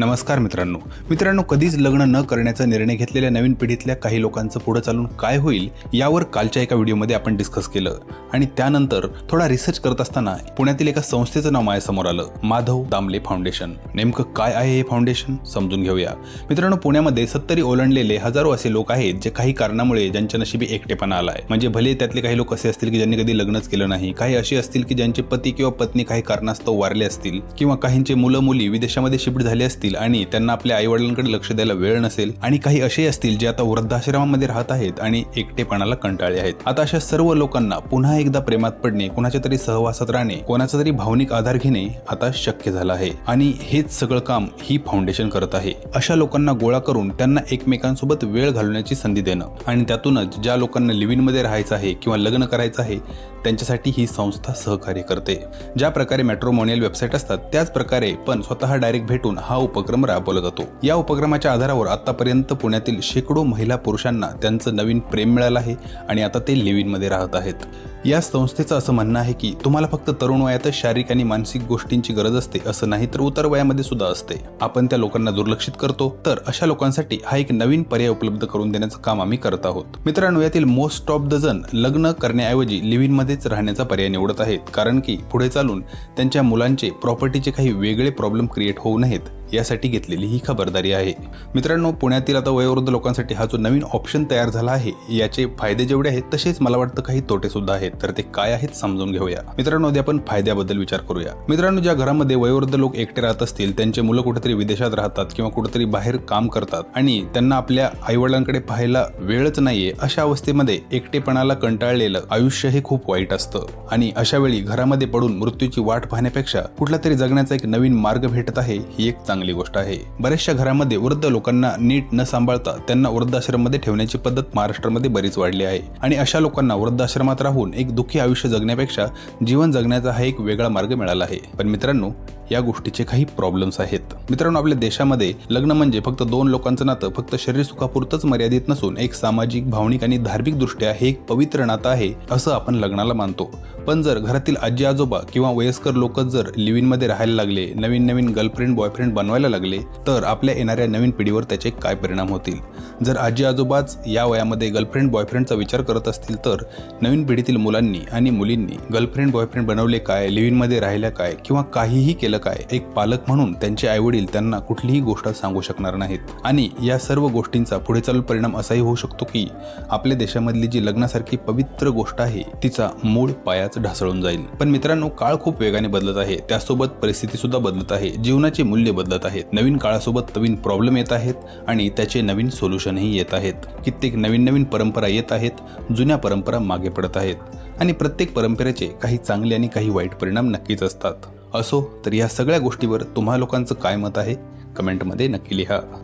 नमस्कार मित्रांनो. मित्रांनो कधीच लग्न न करण्याचा निर्णय घेतलेल्या नवीन पिढीतल्या काही लोकांचं पुढे चालून काय होईल यावर कालच्या एका व्हिडिओमध्ये आपण डिस्कस केलं. आणि त्यानंतर थोडा रिसर्च करत असताना पुण्यातील एका संस्थेचं नाव माझ्यासमोर आलं माधव दामले फाउंडेशन नेमकं काय आहे हे फाउंडेशन समजून घेऊया. मित्रांनो पुण्यामध्ये सत्तरी ओलांडलेले हजारो असे लोक आहेत जे काही कारणामुळे ज्यांच्या नशिबी एकटेपणा आलाय. म्हणजे भले त्यातले काही लोक असे असतील की ज्यांनी कधी लग्नच केलं नाही काही असे असतील की ज्यांचे पती किंवा पत्नी काही कारणास्तव वारले असतील किंवा काहींचे मुलं मुली विदेशामध्ये शिफ्ट झाले असतील आणि त्यांना आपल्या आईवडिलांकडे लक्ष द्यायला वेळ नसेल आणि काही असे असतील जे आता वृद्धाश्रमामध्ये राहत आहेत आणि एकटेपणाला कंटाळले आहेत. आता अशा सर्व लोकांना पुन्हा एकदा प्रेमात पडणे कोणाच्या तरी सहवासात राहणे कोणाचा तरी भावनिक आधार घेणे आता शक्य झालं आहे. आणि हेच सगळं काम ही फाउंडेशन करत आहे. अशा लोकांना गोळा करून त्यांना एकमेकांसोबत वेळ घालवण्याची संधी देणं आणि त्यातूनच ज्या लोकांना लिव्हिंगमध्ये राहायचं आहे किंवा लग्न करायचं आहे त्यांच्यासाठी ही संस्था सहकार्य करते. ज्या प्रकारे मॅट्रोमोनियल वेबसाईट असतात त्याच प्रकारे पण स्वतः डायरेक्ट भेटून हा उपक्रम उपक्रम राबवला जातो. या उपक्रमाच्या आधारावर आतापर्यंत पुण्यातील शेकडो महिला पुरुषांना त्यांचं नवीन प्रेम मिळालं आहे आणि आता ते लिव्हिंग राहत आहेत. या संस्थेचं असं म्हणणं आहे की तुम्हाला फक्त तरुण वयातच शारीरिक आणि मानसिक गोष्टींची गरज असते असं नाही तर उतर वयामध्ये सुद्धा असते. आपण त्या लोकांना दुर्लक्षित करतो तर अशा लोकांसाठी हा एक नवीन पर्याय उपलब्ध करून देण्याचं काम आम्ही करत आहोत. मित्रांनो यातील मोस्ट ऑफ द जण लग्न करण्याऐवजी लिव्हिंग मध्येच राहण्याचा पर्याय निवडत आहेत कारण की पुढे चालून त्यांच्या मुलांचे प्रॉपर्टीचे काही वेगळे प्रॉब्लेम क्रिएट होऊ नयेत. यासाठी घेतलेली ही खबरदारी आहे. मित्रांनो पुण्यातील आता वयोवृद्ध लोकांसाठी हा जो नवीन ऑप्शन तयार झाला आहे याचे फायदे जेवढे आहेत तसेच मला वाटतं काही तोटे सुद्धा आहेत. तर ते काय आहेत समजून घेऊया. मित्रांनो आपण फायद्याबद्दल विचार करूया. मित्रांनो ज्या घरामध्ये वयोवृद्ध लोक एकटे राहत असतील त्यांचे मुलं कुठेतरी विदेशात राहतात किंवा कुठेतरी बाहेर काम करतात आणि त्यांना आपल्या आईवडिलांकडे पाहायला वेळच नाहीये अशा अवस्थेमध्ये एकटेपणाला कंटाळलेलं आयुष्य हे खूप वाईट असतं. आणि अशा वेळी घरामध्ये पडून मृत्यूची वाट पाहण्यापेक्षा कुठला तरी जगण्याचा एक नवीन मार्ग भेटत आहे ही एक चांगली गोष्ट आहे. बऱ्याचशा घरामध्ये वृद्ध लोकांना नीट न सांभाळता त्यांना वृद्धाश्रममध्ये ठेवण्याची पद्धत महाराष्ट्रामध्ये बरीच वाढली आहे. आणि अशा लोकांना वृद्धाश्रमात राहून एक दुःखी आयुष्य जगण्यापेक्षा जीवन जगण्याचा हा एक वेगळा मार्ग मिळाला आहे. पण मित्रांनो या गोष्टीचे काही प्रॉब्लेम्स आहेत. मित्रांनो आपल्या देशामध्ये लग्न म्हणजे फक्त दोन लोकांचं नातं फक्त शरीर सुखापुरतंच मर्यादित नसून एक सामाजिक भावनिक आणि धार्मिक दृष्ट्या हे एक पवित्र नातं आहे असं आपण लग्नाला मानतो. पण जर घरातील आजी आजोबा किंवा वयस्कर लोक जर लिव्हिंगमध्ये राहायला लागले नवीन नवीन गर्लफ्रेंड बॉयफ्रेंड बनवायला लागले तर आपल्या येणाऱ्या नवीन पिढीवर त्याचे काय परिणाम होतील? जर आजी आजोबाच या वयामध्ये गर्लफ्रेंड बॉयफ्रेंडचा विचार करत असतील तर नवीन पिढीतील मुलांनी आणि मुलींनी गर्लफ्रेंड बॉयफ्रेंड बनवले काय लिव्हिनमध्ये राहिल्या काय किंवा काहीही केलं काय एक पालक म्हणून त्यांचे आईवडील त्यांना कुठलीही गोष्ट सांगू शकणार नाहीत. आणि या सर्व गोष्टींचा पुढे चालून परिणाम असाही होऊ शकतो की आपल्या देशामधली जी लग्नासारखी पवित्र गोष्ट आहे तिचा मूळ पायाच ढासळून जाईल. पण मित्रांनो काळ खूप वेगाने बदलत आहे. त्यासोबत परिस्थिती सुद्धा बदलत आहे. जीवनाचे मूल्य बदलत बदलत आहेत. नवीन काळासोबत नवीन प्रॉब्लेम येत आहेत आणि त्याचे नवीन सोल्युशनही येत आहेत. कित्येक नवीन नवीन परंपरा येत आहेत जुन्या परंपरा मागे पडत आहेत. आणि प्रत्येक परंपरेचे काही चांगले आणि काही वाईट परिणाम नक्कीच असतात. असो तर या सगळ्या गोष्टीवर तुम्हा लोकांचं काय मत आहे? कमेंटमध्ये नक्की लिहा.